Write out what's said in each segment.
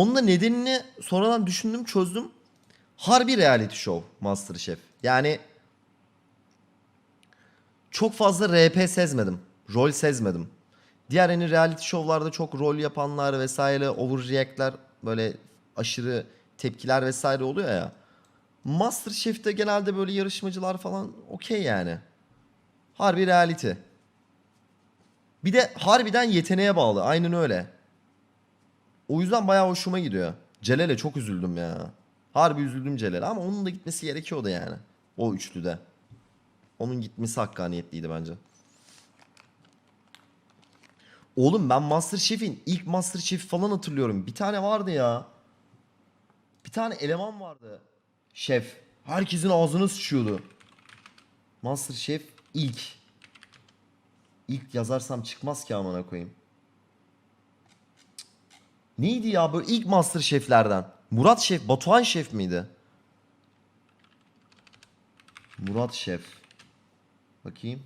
Onun da nedenini sonradan düşündüm çözdüm. Harbi reality show Masterchef. Yani çok fazla RP sezmedim. Rol sezmedim. Diğer hani reality show'larda çok rol yapanlar vesaire overreact'ler böyle aşırı tepkiler vesaire oluyor ya. Masterchef'te genelde böyle yarışmacılar falan okey yani. Harbi reality. Bir de harbiden yeteneğe bağlı. Aynen öyle. O yüzden bayağı hoşuma gidiyor. Celal'e çok üzüldüm ya. Harbi üzüldüm Celal'e ama onun da gitmesi gerekiyordu yani. O üçlüde. Onun gitmesi hakkaniyetliydi bence. Oğlum ben Masterchef'in ilk Masterchef falan hatırlıyorum. Bir tane vardı ya. Bir tane eleman vardı. Şef. Herkesin ağzını sıçıyordu. Masterchef ilk. İlk yazarsam çıkmaz ki amına koyayım. Neydi ya böyle ilk Masterchef'lerden? Murat Şef, Batuhan Şef miydi? Murat Şef. Bakayım.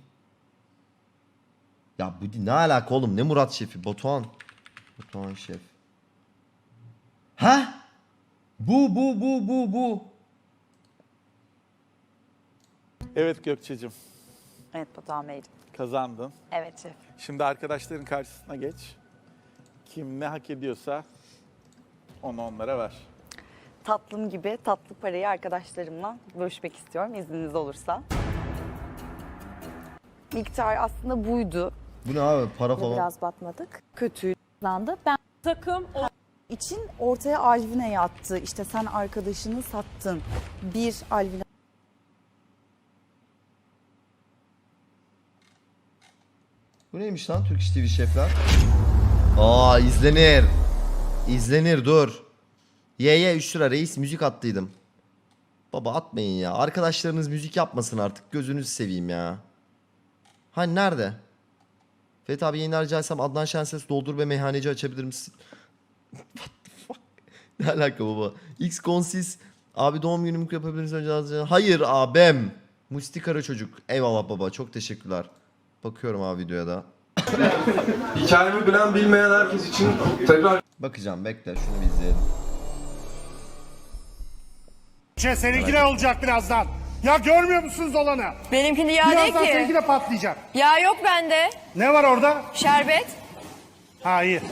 Ya bu ne alaka oğlum? Ne Murat Şef'i? Batuhan. Batuhan Şef. Ha? Bu bu bu bu bu. Evet Gökçe'cim Evet Batuhan Beyciğim. kazandın. Evet şef. Şimdi arkadaşların karşısına geç. Kim ne hak ediyorsa onu onlara ver. Tatlım gibi tatlı parayı arkadaşlarımla bölüşmek istiyorum izniniz olursa. Miktar aslında buydu. Bu ne abi? Para falan. biraz batmadık. Kötü. Landı. Ben Takım o için ortaya Alvina'yı attı. İşte sen arkadaşını sattın. Bir Alvina Bu neymiş lan Türk İş TV şefler? Aa izlenir. İzlenir dur. Ye ye 3 lira reis müzik attıydım. Baba atmayın ya. Arkadaşlarınız müzik yapmasın artık. Gözünüzü seveyim ya. Hani nerede? Fethi abi yayını rica etsem Adnan Şenses doldur ve meyhaneci açabilir misin? What the fuck? Ne alaka baba? X Consis abi doğum günümü yapabilir misin? Hayır abim. Musti Kara çocuk. Eyvallah baba çok teşekkürler. Bakıyorum abi videoya da. Hikayemi bilen bilmeyen herkes için tekrar Bakacağım bekle şunu bir izleyelim. Şey, seninki de olacak birazdan. Ya görmüyor musunuz olanı? benimkinde yağ değil Birazdan seninki ki. de patlayacak. Yağ yok bende. Ne var orada? Şerbet. Ha iyi.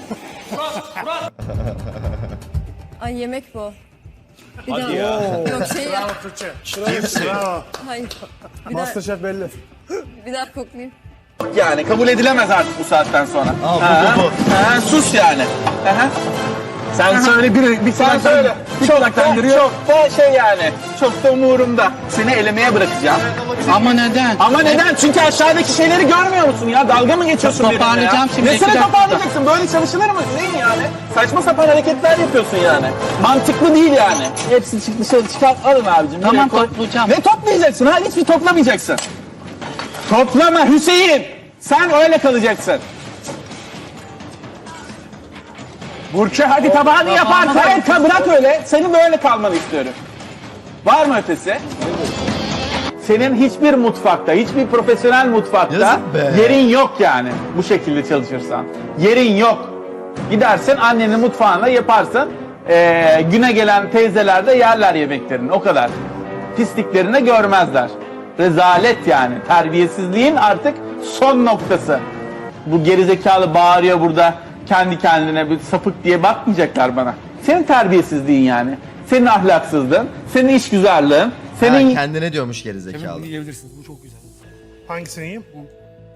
Ay yemek bu. Bir Hadi ya. Yok şey ya. Bravo. Hayır. Bir daha, belli. bir daha koklayayım. Yani kabul edilemez artık bu saatten sonra. Aa, bu, Ha, bu, bu. ha, sus yani. Aha. Sen söyle bir, bir Sen söyle. Çok da, çok da şey yani. Çok da umurumda. Seni elemeye bırakacağım. Ama neden? Ama neden? Çünkü aşağıdaki şeyleri görmüyor musun ya? Dalga mı geçiyorsun benimle ya? Toparlayacağım şimdi, iki Nesine dakika. toparlayacaksın? Böyle çalışılır mı? Neyin yani? Saçma sapan hareketler yapıyorsun yani. Mantıklı değil yani. Hepsini çık dışarı çıkar. Alın abicim. Tamam, nereye koy? toplayacağım. Ne toplayacaksın ha? Hiçbir toplamayacaksın. Toplama Hüseyin. Sen öyle kalacaksın. Burçe hadi tabağını yapar. Hayır ka- bırak öyle. Senin böyle kalmanı istiyorum. Var mı ötesi? Senin hiçbir mutfakta, hiçbir profesyonel mutfakta Yazık be. yerin yok yani bu şekilde çalışırsan. Yerin yok. Gidersin annenin mutfağında yaparsın. Ee, güne gelen teyzeler de yerler yemeklerini. O kadar. Pisliklerini görmezler. Rezalet yani. Terbiyesizliğin artık son noktası. Bu gerizekalı bağırıyor burada kendi kendine bir sapık diye bakmayacaklar bana. Senin terbiyesizliğin yani. Senin ahlaksızlığın, senin işgüzarlığın, senin Ha, kendine diyormuş gerizekalı. Hangisini yiyeyim?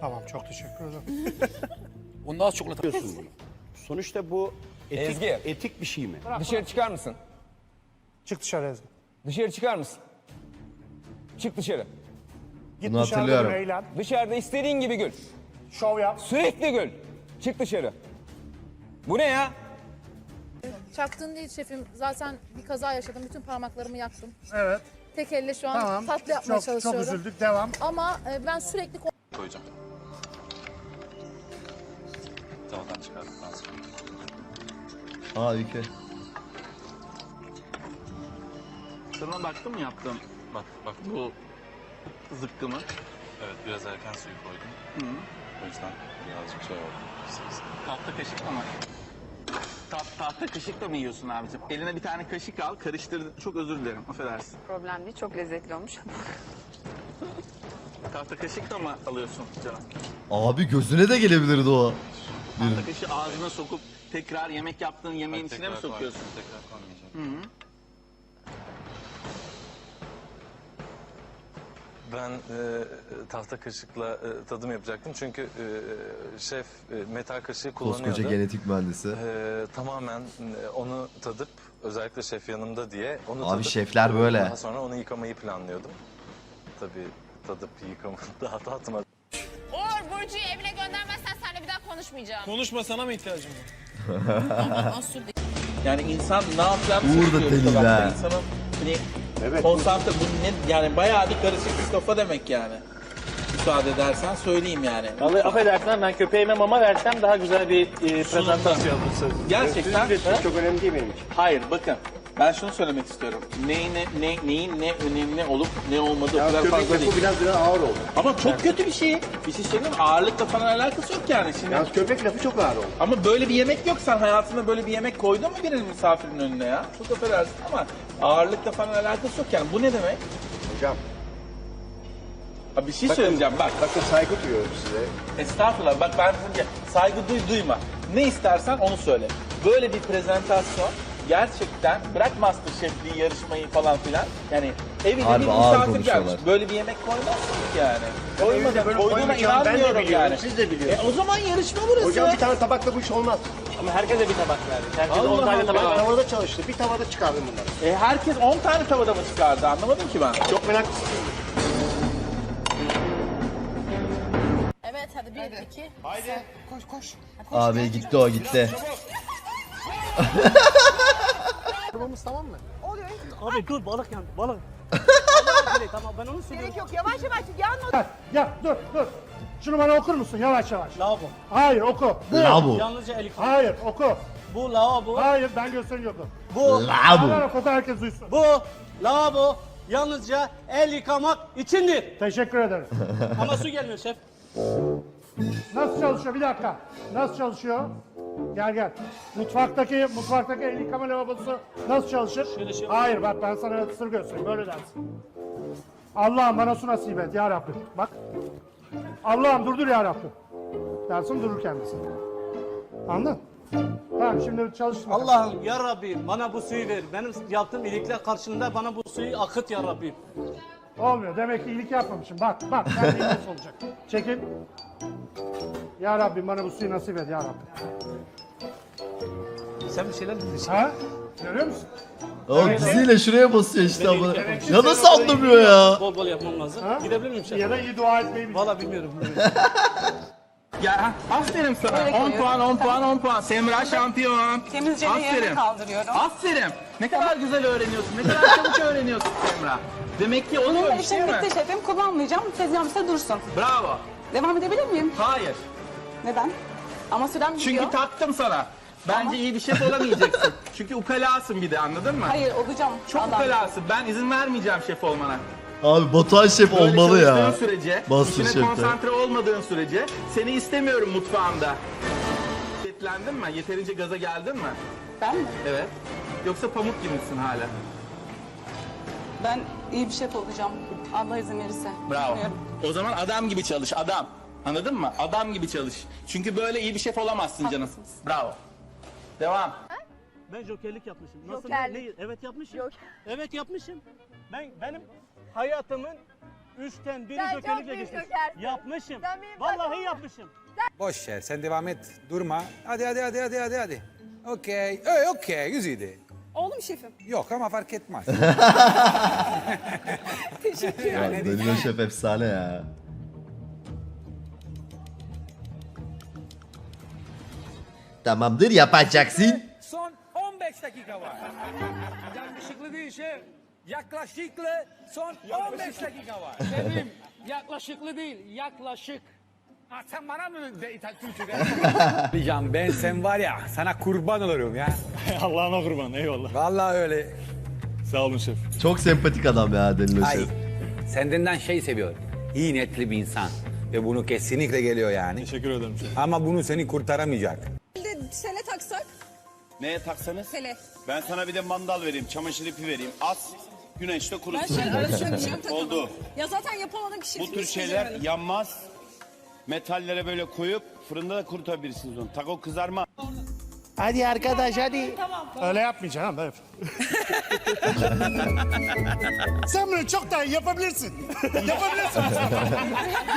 Tamam çok teşekkür ederim. Ondan çok yapıyorsun bunu. Sonuçta bu etik, Ezgi. etik bir şey mi? Dışarı çıkar mısın? Çık dışarı Ezgi. Dışarı çıkar mısın? Çık dışarı. Git Bunu dışarıda hatırlıyorum. bir eğlen. Dışarıda istediğin gibi gül. Şov yap. Sürekli gül. Çık dışarı. Bu ne ya? Çaktın değil şefim. Zaten bir kaza yaşadım. Bütün parmaklarımı yaktım. Evet. Tek elle şu an Tamam. tatlı yapmaya Çok, çok çalışıyorum. üzüldük. Devam. Ama e, ben sürekli Koyacağım. Tavadan çıkardıktan sonra. Aa ülke. Sana baktın mı yaptım? Bak bak bu zıkkımı. Evet biraz erken suyu koydum. Hı. O yüzden birazcık şey oldu. Tahta kaşık ama. Ta- tahta kaşıkla mı yiyorsun abicim? Eline bir tane kaşık al, karıştır. Çok özür dilerim, affedersin. Problem değil. Çok lezzetli olmuş. Tahta kaşıkla mı alıyorsun canım? Abi gözüne de gelebilirdi o. Tahta kaşığı ağzına sokup tekrar yemek yaptığın yemeğin içine mi sokuyorsun? Tekrar koymayacağım. Ben e, tahta kaşıkla e, tadım yapacaktım çünkü e, şef e, metal kaşığı kullanıyordu. Koskoca genetik mühendisi. E, tamamen e, onu tadıp özellikle şef yanımda diye onu Abi tadıp şefler böyle. Daha sonra onu yıkamayı planlıyordum. Tabii tadıp yıkamadı daha tatmadım. Uğur Burcu'yu evine göndermezsen seninle bir daha konuşmayacağım. Konuşma sana mı ihtiyacım var? Yani insan ne yapacağını Uğur da şaşırıyor deli be. İnsanın hani Evet. konsantre bu ne yani bayağı bir karışık bir kafa demek yani. Müsaade edersen söyleyeyim yani. Vallahi affedersen ben köpeğime mama versem daha güzel bir e, prezentasyon. Gerçekten Çok önemli değil benim için. hayır bakın ben şunu söylemek istiyorum. Neyin ne, ne neyin ne önemli olup ne olmadığı o kadar fazla değil. biraz biraz ağır oldu. Ama çok kötü bir şey. Bir şey söyleyeyim mi? Ağırlıkla falan alakası yok yani şimdi. Yalnız köpek lafı çok ağır oldu. Ama böyle bir yemek yok. Sen hayatında böyle bir yemek koydun mu birinin misafirin önüne ya? Çok affedersin ama ağırlıkla falan alakası yok yani. Bu ne demek? Hocam Ha bir şey söyleyeceğim bak. bakın saygı duyuyorum size. Estağfurullah bak ben bunu saygı duy duyma. Ne istersen onu söyle. Böyle bir prezentasyon gerçekten bırak Masterchef'liği yarışmayı falan filan. Yani evine Harbi bir ağır misafir gelmiş. konuşuyorlar. Böyle bir yemek koymazsın ki yani. Evde Koymadın. böyle Koyduğuna koymayacağım, ben de inanmıyorum biliyorum, yani. siz de biliyorsunuz. E, o zaman yarışma burası. Hocam bir tane tabakla bu iş olmaz. Ama herkese bir tabak verdik. Herkese Allah 10 tane Allah. tabak Ben verdik. tavada çalıştı. Bir tavada çıkardım bunları. E, herkes 10 tane tavada mı çıkardı anlamadım ki ben. Çok meraklısın. Evet hadi bir, iki. Abi gitti o gitti. Abi dur balık yan balık. tamam ben onu söylüyorum. Yok yavaş yavaş yan Gel dur dur. Şunu bana okur musun yavaş yavaş? Lavabo. Hayır oku. Bu. Lavabo. Yalnızca el Hayır oku. Bu lavabo. Hayır ben gösteriyorum. Bu. Lavabo. Hemen oku da herkes duysun. Bu lavabo yalnızca el yıkamak içindir. Teşekkür ederim. Ama su gelmiyor şef. Nasıl çalışıyor? Bir dakika. Nasıl çalışıyor? Gel gel. Mutfaktaki mutfaktaki el yıkama lavabosu nasıl çalışır? Hayır bak ben sana sır göstereyim. Böyle dersin. Allah'ım bana su nasip et ya Rabbim. Bak. Allah'ım durdur ya Rabbim. Dersin durur kendisi. Anladın? Tamam şimdi çalışsın. Allah'ım ya Rabbi bana bu suyu ver. Benim yaptığım iyilikler karşılığında bana bu suyu akıt ya Rabbi. Olmuyor. Demek ki iyilik yapmamışım. Bak bak. Nasıl olacak. Çekil. Ya Rabbim bana bu suyu nasip et ya Rabbim. Sen bir şeyler bilirsin. Ha? Görüyor musun? O diziyle şuraya basıyor işte ama. Ya nasıl anlamıyor ya? Bol bol yapmam lazım. Ha? Gidebilir miyim şef? Ya da iyi dua etmeyi bil. Valla bilmiyorum. Ya aferin sana. 10 puan, 10 puan, 10 puan. Semra şampiyon. Temizce Aferin. kaldırıyorum. Aferin. Ne kadar güzel öğreniyorsun. Ne kadar çabuk öğreniyorsun Semra. Demek ki oluyor bir şey mi? şefim kullanmayacağım. Tezgahımızda dursun. Bravo. Devam edebilir miyim? Hayır. Neden? Ama sürem gidiyor. Çünkü taktım sana. Bence iyi bir şef olamayacaksın. Çünkü ukalasın bir de anladın mı? Hayır olacağım. Çok Adam. ukalasın. Ben izin vermeyeceğim şef olmana. Abi Batuhan Şef Böyle olmalı ya. çalıştığın sürece, Master işine Chef'te. konsantre olmadığın sürece seni istemiyorum mutfağımda. Yetlendin mi? Yeterince gaza geldin mi? Ben mi? Evet. Yoksa pamuk gibi misin hala? Ben iyi bir şef olacağım. Allah izin verirse. Bravo. Bilmiyorum. O zaman adam gibi çalış, adam. Anladın mı? Adam gibi çalış. Çünkü böyle iyi bir şef olamazsın canım. Bravo. Devam. Ben jokerlik yapmışım. Nasıl? Jokerlik. Ne? Evet yapmışım. Evet yapmışım. Ben benim hayatımın üçten biri Sen çok jokerlikle büyük geçmiş. jokersin. Yapmışım. Sen benim Vallahi takımım. yapmışım. Boş ver sen devam et. Durma. Hadi hadi hadi hadi hadi hadi. Okey. Öy okey güzeldi. Oğlum şefim. Yok ama fark etmez. Ya Danilo Şef efsane ya. Tamamdır yapacaksın. Son 15 dakika var. Yaklaşıklı değil şey. Yaklaşıklı son 15 dakika var. Dedim yaklaşıklı değil yaklaşık. Ha, sen bana mı de, İtal-? Diyeceğim ben sen var ya sana kurban olurum ya. Allah'ına kurban eyvallah. Vallahi öyle. Sağ olun şef. Çok sempatik adam ya Danilo Ay Şef. sendenden şey seviyorum. İyi niyetli bir insan. Ve bunu kesinlikle geliyor yani. Teşekkür ederim şef. Ama bunu seni kurtaramayacak. Sele taksak. Neye taksanız? Tele. Ben sana bir de mandal vereyim, çamaşır ipi vereyim. As, güneşte. Ben şey arasına bir şey takamam. Oldu. Ya zaten yapamadığım bir şey. Bu tür şeyler yanmaz. Metallere böyle koyup fırında da kurutabilirsiniz onu. Taco kızarma. Hadi arkadaş hadi. Öyle yapmayacağım ben. Sen bunu çok daha yapabilirsin. yapabilirsin Mustafa.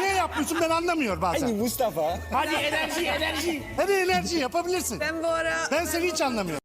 Niye yapmıyorsun ben anlamıyorum bazen. Mustafa. Hadi enerji enerji. Hadi enerji yapabilirsin. Ben bu ara... Ben seni hiç anlamıyorum.